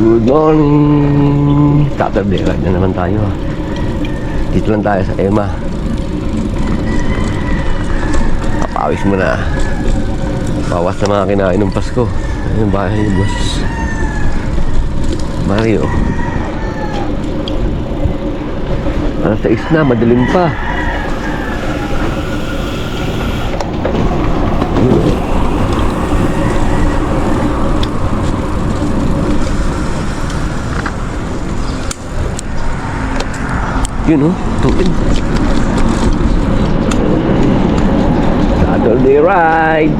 Good morning! Saturday ride na naman tayo. Dito lang tayo sa Emma. Papawis mo na. Bawas na mga kinain ng Pasko. Ayun bahay ni Boss. Mario. Alas sa na, madilim pa. Yun oh, tuwid. Saturday ride.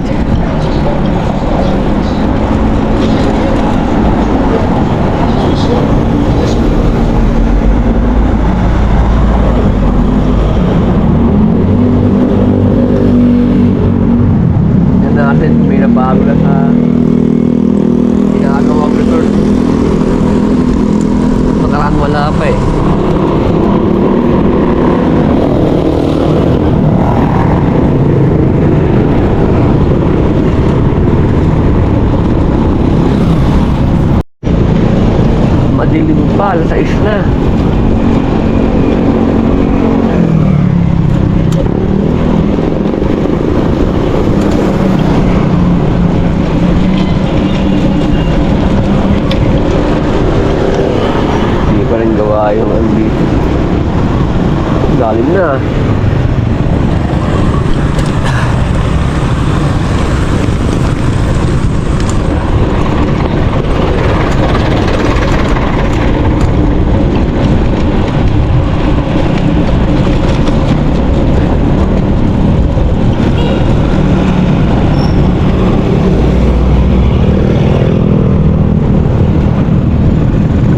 Yan natin, may nabago na sa ginagawang resort. Nakaraan wala pa eh. Madilim pa, alas 6 na. Hindi pa rin gawa yung ano dito. Galing na.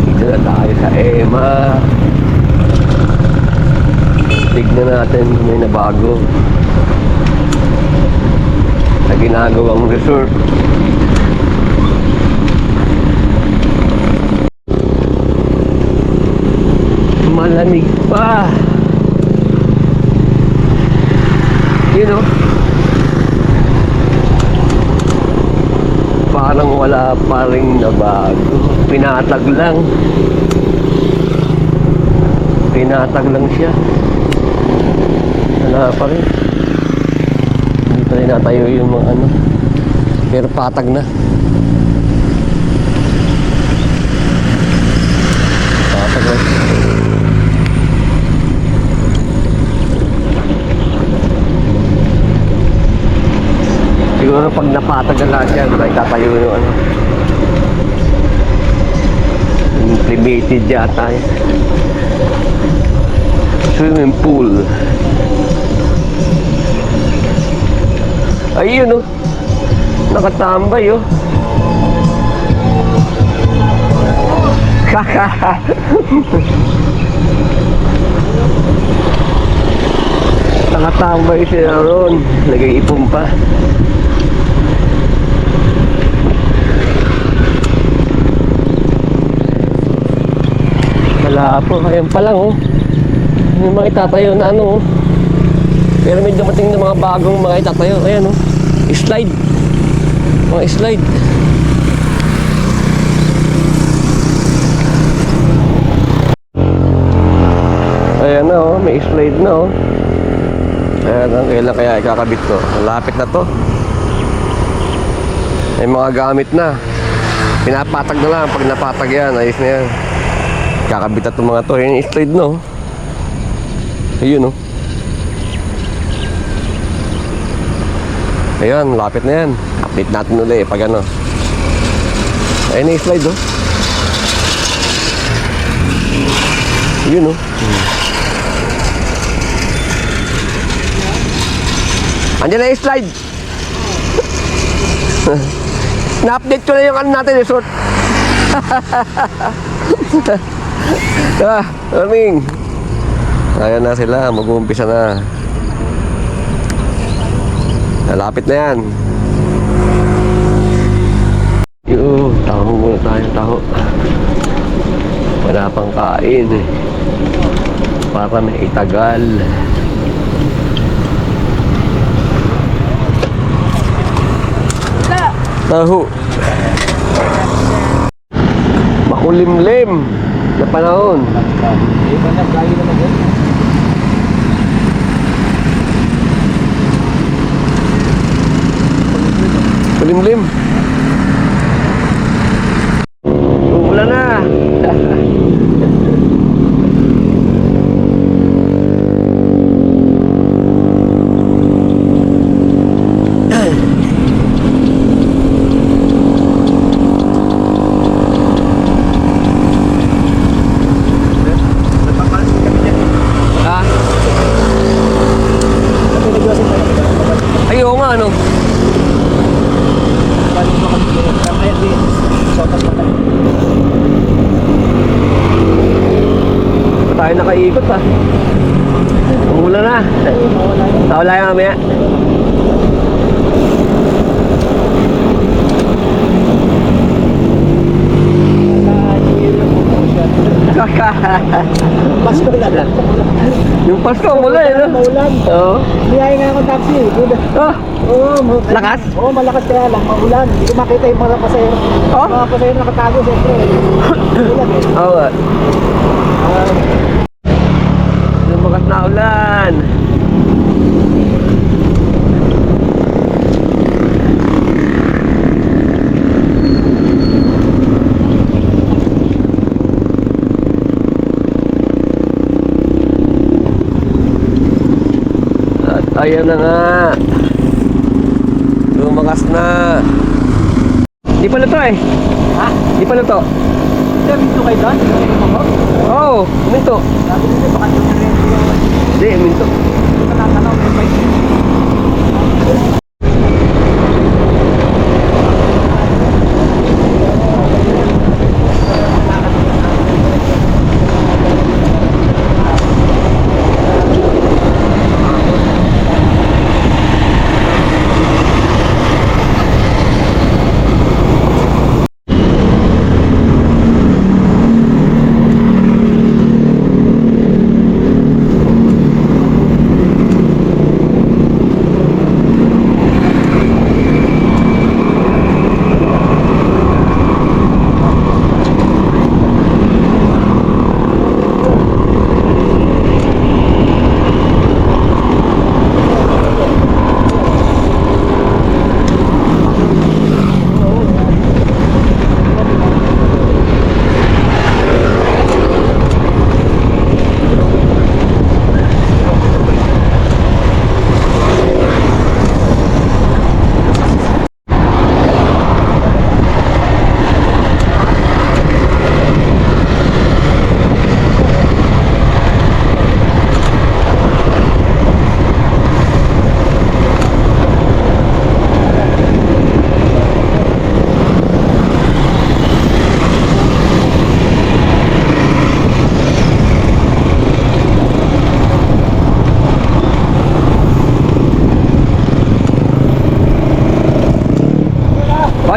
Dito na tayo sa EMA. Tignan natin may nabago. Sa ginagawang resort. Malamig pa. You know? Parang wala pa rin nabago. Pinatag lang. Pinatag lang siya. Wala pa rin. Hindi pa rin natayo yung mga ano. Pero patag na. Patag na. Siguro pag napatag na lahat yan, may tatayo yung ano. Implemented yata yan. Swimming pool. Ayun oh. Nakatambay oh. Nakatambay siya ron. Nag-iipon pa. Wala po. Ayan pa lang oh. Yung mga itatayo na ano oh. Pero may dumating na mga bagong mga itatayo. Ayan oh. Slide. Mga slide. Ayan na oh. May slide na oh. Ayan ang kailan kaya ikakabit ko. Malapit na to. May mga gamit na. Pinapatag na lang. Pag napatag yan, ayos na yan. Kakabit na mga to. Yan yung slide no. Ayun oh. Ayun, lapit na yan. Update natin ulit pag ano. Ayun na slide oh. Yun oh. Andiyan na yung slide. Na-update ko na yung ano natin, resort. ah, morning. Ayan na sila, mag-uumpisa na. Malapit na yan. Yo, taho muna tayo, taho. Wala pang kain eh. Para may itagal. Taho. makulimlim na panahon. Iba na, galing naman yun. Kulimlim. Umulan na. Napapansin kami niya. Ha? Sabi na Joseph, Ay, oo nga, ano? balik mo kami dito. Kaya di, sotas na kami. Pa tayo nakaikot, ha? Umulan na. Mawala yun. Nawala yan mamaya. Pasko na lang. Yung Pasko, umulan, eh, no? Maulan. Oo. Biyaya nga akong taxi. Oh, Oo, ma- Lakas? Oo, malakas kaya lang. Maulan. Hindi ko makita yung mga pasahero. Oh? Mga pasahero nakatago, siyempre. Ulan eh. oo. Ah, Lumakas na ulan. At ayan na nga. Lumakas na. Di pa luto eh. ha? Di pa luto. Hindi, minto kayo doon? Hindi? Oo, oh, minto. Sabi nila, baka doon na rin yung Di, minto.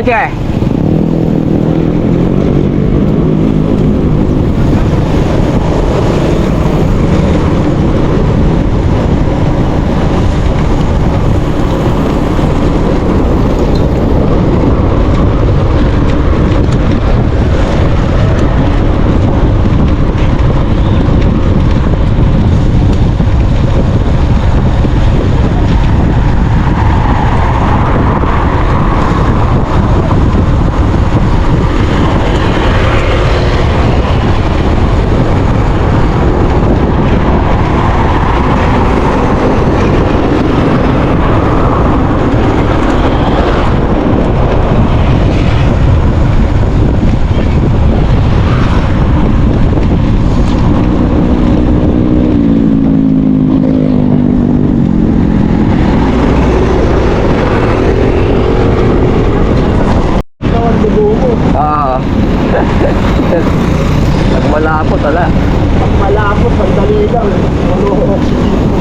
Okay.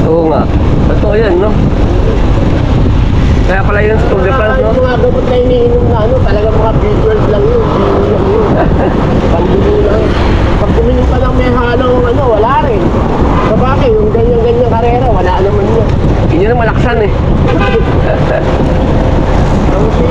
Oo nga. Totoo yan, no? Kaya pala yun sa Tour de France, no? Mga gamot na iniinom na ano, talaga mga B12 lang yun. Hindi lang. Pag kuminom pa lang may halong ano, wala rin. Sabaki, yung ganyan-ganyan karera, wala naman yun. Yun yung malaksan, eh. Ang si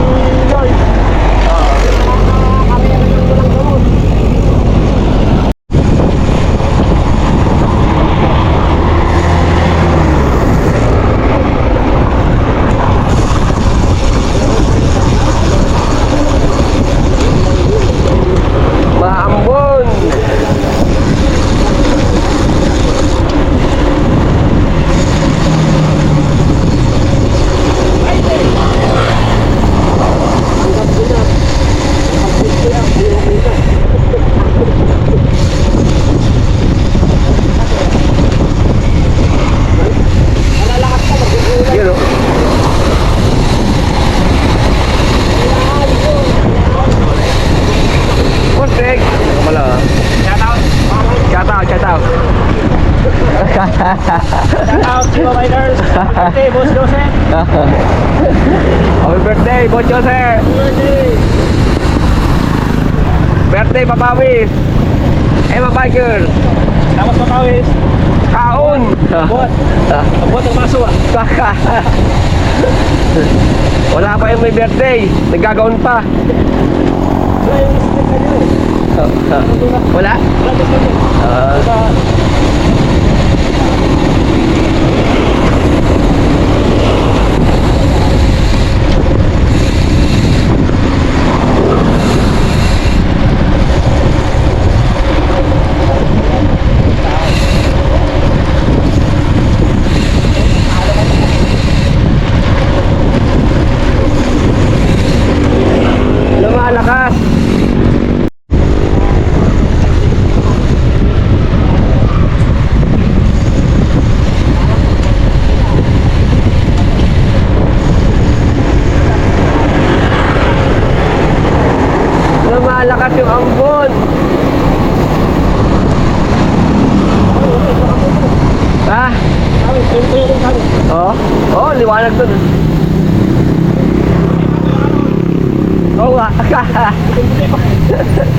Pawis. Emma Biker. Tapos Pawis. Kaon. Abot. Abot ng maso ah. ah. ah. Wala pa yung may birthday. Nagkagaon pa. Wala yung stick na ah, Wala. Wala. Wala. Wala. 哈 哈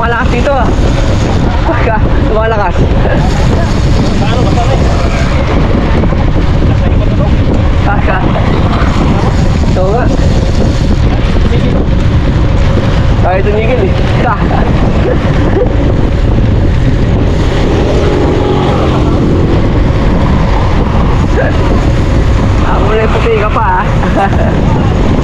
Napakalakas dito ah. Baka, napakalakas. Paano ba kami? Baka. Ito nga. Ay, tumigil eh. Ako ah, na yung puti ka pa ah.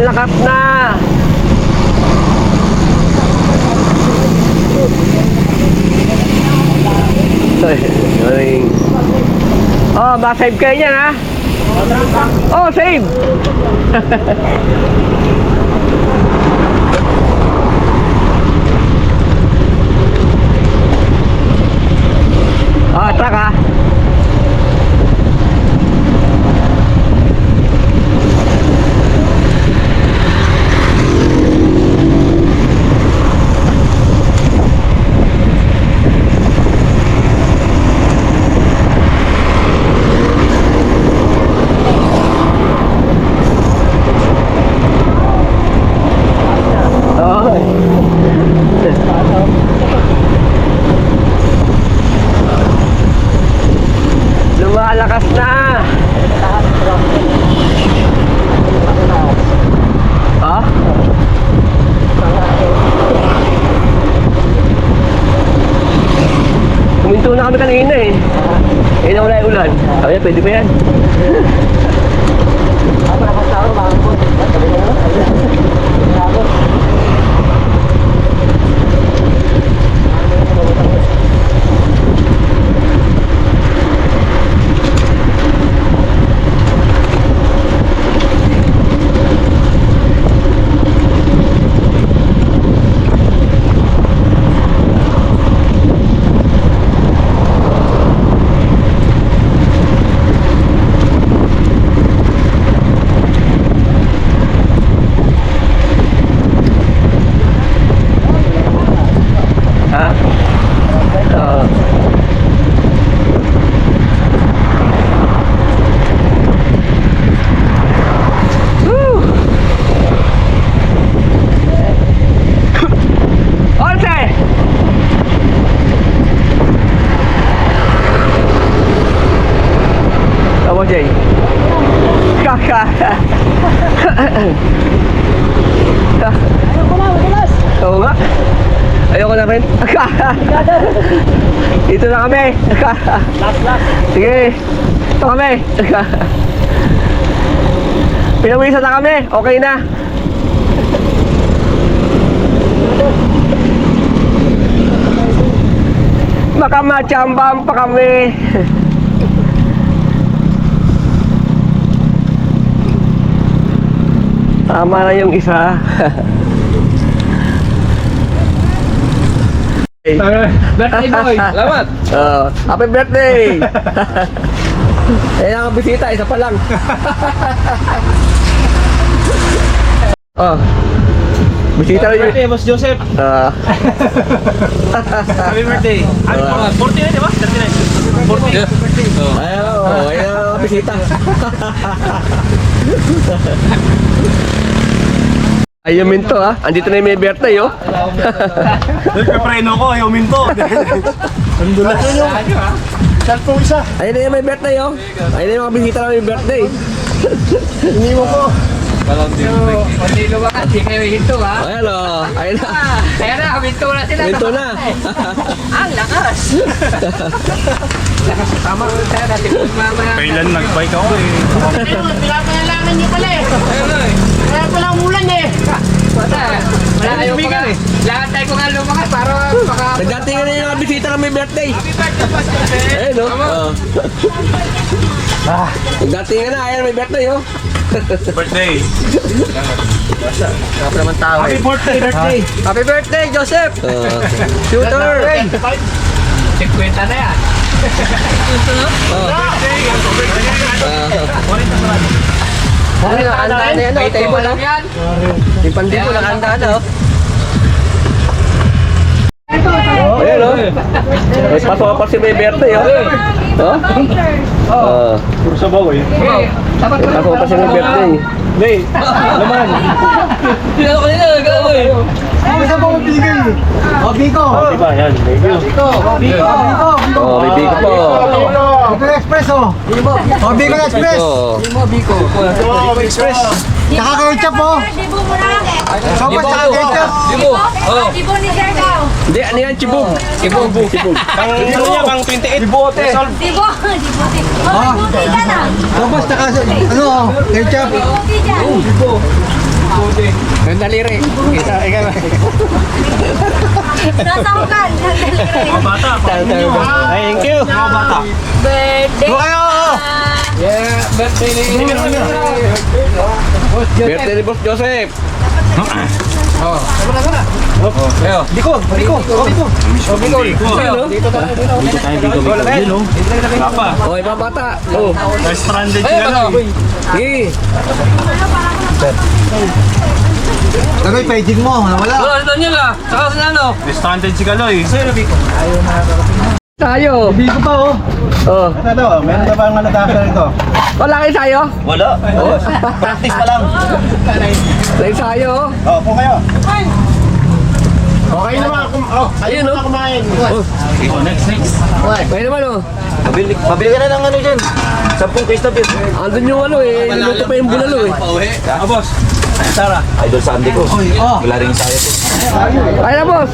Lumalakap na! Oh, ma-save kayo niyan ha? Oh, save! Oo nga. Ayoko na rin. Ito na kami. Last, last. Sige. Ito kami. Pinawisan na kami. Okay na. Makamachambang pa kami. Tama na yung isa. Birthday boy! Salamat! Oh, happy birthday! Ayan ang bisita, isa pa lang. oh. Bisita rin birthday, yun. Boss Joseph! Ah, Happy birthday! Happy Ah. 40 na, di ba? 39. 40. Oh. ayan, oh, ayan ang bisita. Ay, yung minto ha. Andito na yung may birthday oh. Nagpapreno ko, ayaw minto. Andulas. Cellphone isa. Ayun na yung may birthday oh. Ayun na yung mga bisita na may birthday. Iniwan ko. Hindi lumakas, hindi kayo hinto ha? Oh. Ayun na. Kaya na, hinto na sila. Minto na. Ang lakas! lakas tama ko tayo natin mamaya. Kailan nag-bike ako eh. Ayun, pinapayalangan niyo pala eh. Kaya pala umulan eh. Wala, wala kayo pa nga. Lahat tayo ko nga lumakas para baka... Nagdatingan na yung bisita na may birthday. Happy birthday, Boss Joseph! Ayun oh. Oh. Nagdatingan na. Ayan may birthday oh. Birthday! Sarap naman tao Happy birthday, birthday! Happy birthday, Joseph! Oh. Shooter! 50 na yan. Ano nakahanda na yan? May table Alam oh. yan. Yung pandito nakahanda na oh. Ayan oh. May pasok pa si may birthday oh. Oh? Oh. Puro sabaw eh. Okay, dapat May birthday. Hindi. Laman. Pinalo ko nila, gano'n eh. Isa pa mabigay. O, Biko. Diba, yan. You. Biko. Biko. Biko. Oh, may bigo po. Biko Express, oh. O, Biko Express. Ito. Express. Tsaka ketchup, oh. Mo na. Sopas tsaka ketchup. Dibo. Oh. Dibo ni Sir daw. Hindi, ano yan? Chibog. Chibog. Chibog. Pang ano niya, pang 28. Ibote. Dibo. Dibo. Oh, buti ka na. Sopas tsaka, ano, ketchup. Buti dyan. Nandaliri. Kita, ikaw. Nasahukan. Mga bata. Thank you. Bata. Birthday. Kayo, oh. Yeah, birthday ni... Birthday ni Boss Joseph. Biko. Biko. Oh, Biko. Oh, Biko. Ano? Dito tayo, Biko. Yun, oh. Papa. Oh, ibang bata. Oh. Stranded sila lang. Sige. Tagay, paging mo, nawala. Oh, ano nyo la? Saka sa ano? Stranded si Kaloy. Tayo. Biko pa, oh. Oh. Ito daw, meron na bang naladasa ito? Wala kayo tayo? Wala. Practice pa lang. Tayo tayo. Oh, po kayo. Okay naman. kum- Oh, Ayun, ayun oh. na kumain. Oh. Next, next. May naman oh. Pabili, pabili ka na ng ano dyan. Sampung case na beer. Andun yung ano eh. Niluto pa yung bulalo eh. Ah, boss. Sara. Idol sa Andy ko. Wala rin saya ko. Kaya na boss.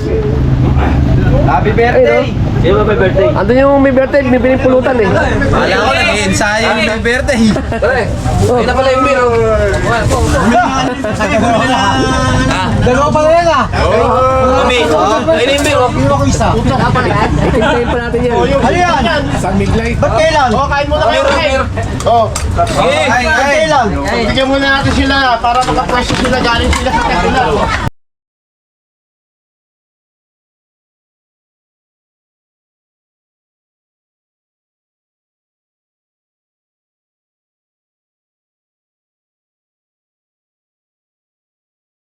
Happy birthday. Sino ba birthday? Andun yung may birthday. May pinipulutan eh. Wala ko nag-ensayo yung birthday. Oh. Ito pala yung beer. oh. Dalawa pala yan, ah. Mami, ayun yung beer. Iwan ko isa. Itintayin pa natin yan. Ano yan? Ba't kailan? Oh, kain muna kayo, kain. Oh, Sige, kailan? Bigyan muna natin sila para makapwesto sila galing sila sa Tetulan.